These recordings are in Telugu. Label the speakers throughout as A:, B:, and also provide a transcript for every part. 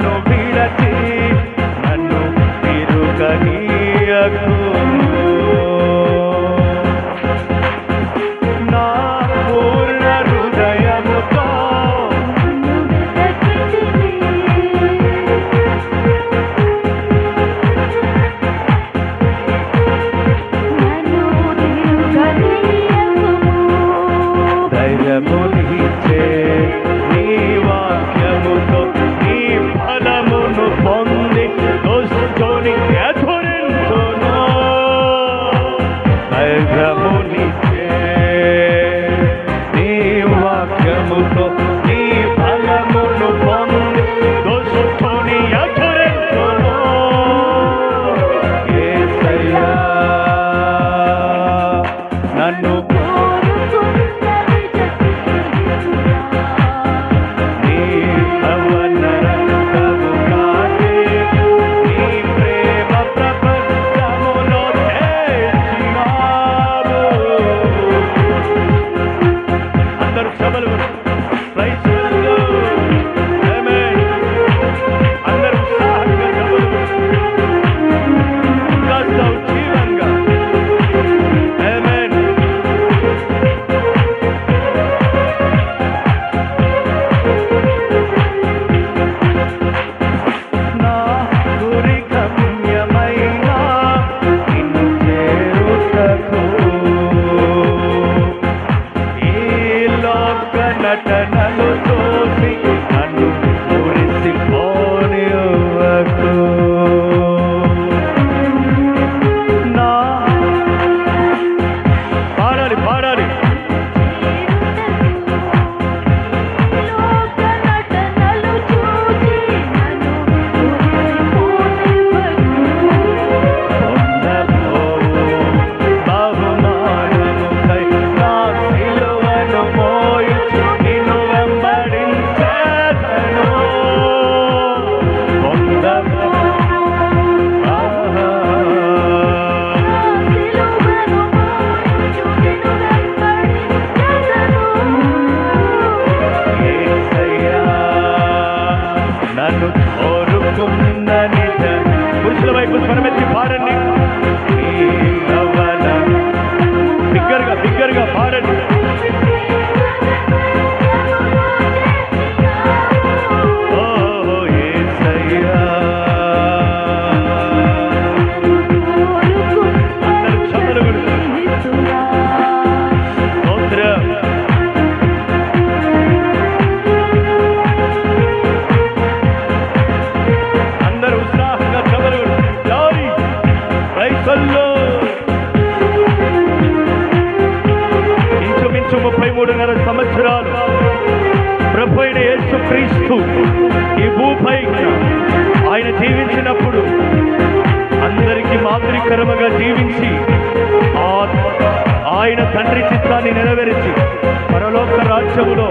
A: no మూడున్నర సంవత్సరాలు. ప్రభు అయిన యేసు క్రీస్తు ఈ భూపై ఆయన జీవించినప్పుడు అందరికీ మాదిరికరముగా జీవించి ఆయన తండ్రి చిత్తాన్ని నెరవేర్చి పరలోక రాజ్యములో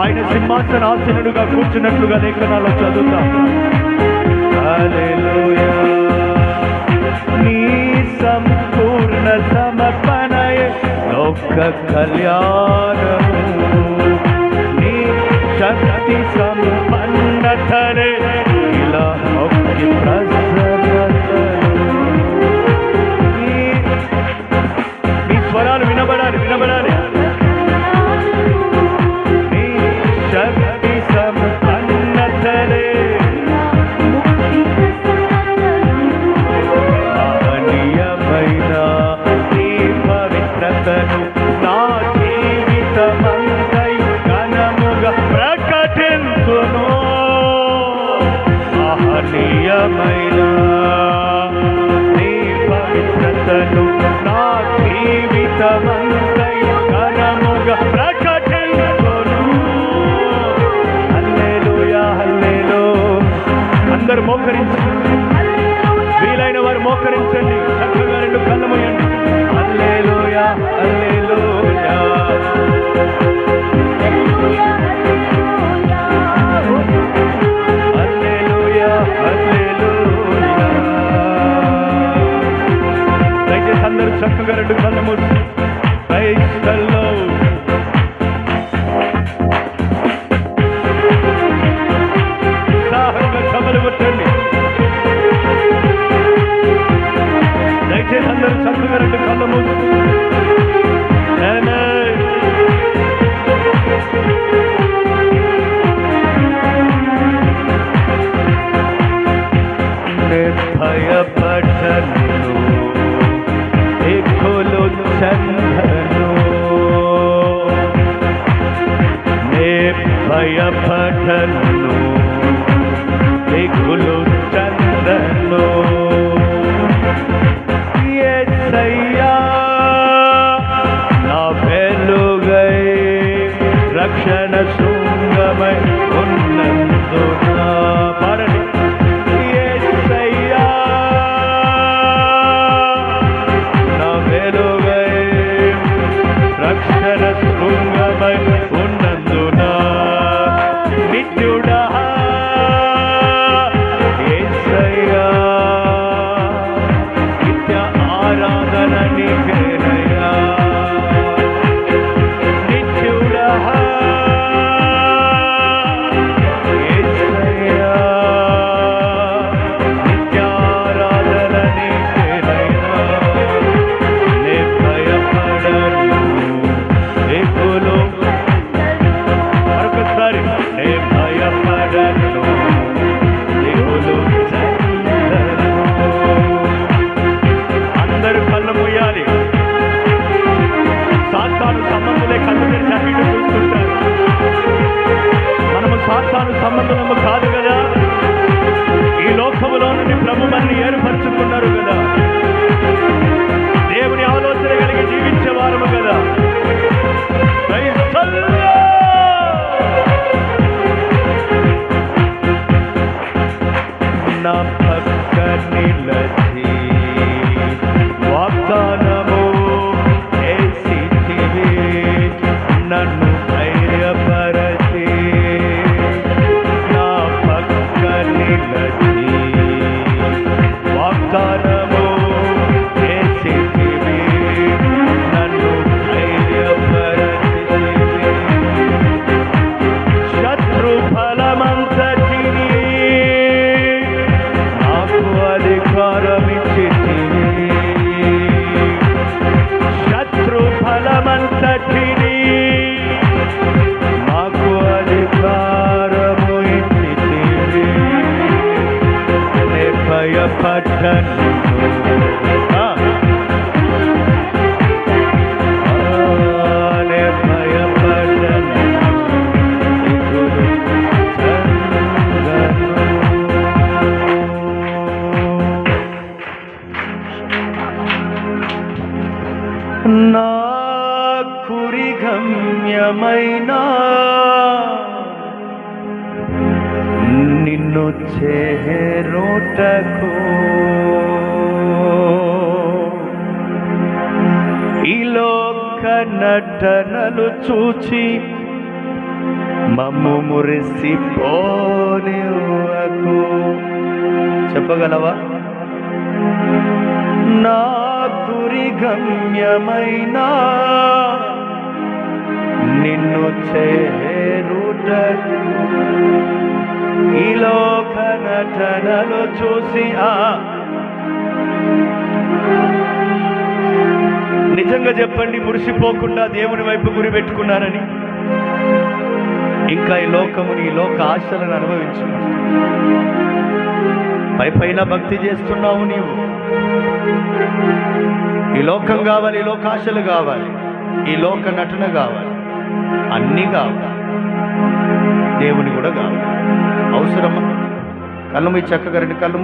A: ఆయన సింహాసనాసనుడుగా కూర్చున్నట్లుగా లేఖనాల్లో చదువుతాం. నీ సమ యొక్క కళ్యాణము రమణీయమైన నీ పవిత్రతను నా జీవితమంతై ఘనముగా ప్రకటించును హల్లెలూయా హల్లెలూ. అందరు మోకరించి అందరూ చక్కగా రెండు కళ్ళు నటనలు చూచి మమ్ము మురిసిపోనివ్వకు. చెప్పగలవా? నా గురి గమ్యమైనా నిన్ను చేరుటకు ఈ లోక నటనలు చూసి ఆ నిజంగా చెప్పండి మురిసిపోకుండా దేవుని వైపు గురి పెట్టుకున్నారని. ఇంకా ఈ లోకముని ఈ లోక ఆశలను అనుభవించు పై పైన భక్తి చేస్తున్నావు నీవు. ఈ లోకం కావాలి ఈ లోకాశలు కావాలి ఈ లోక నటన కావాలి అన్నీ కావాలి. దేవుని కూడా కావాలి. అవసరమా? కళ్ళు మీ చక్కగా రెండు కళ్ళు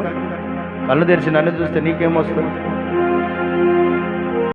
A: కళ్ళు తెరిచి నన్ను చూస్తే నీకేమొస్తుంది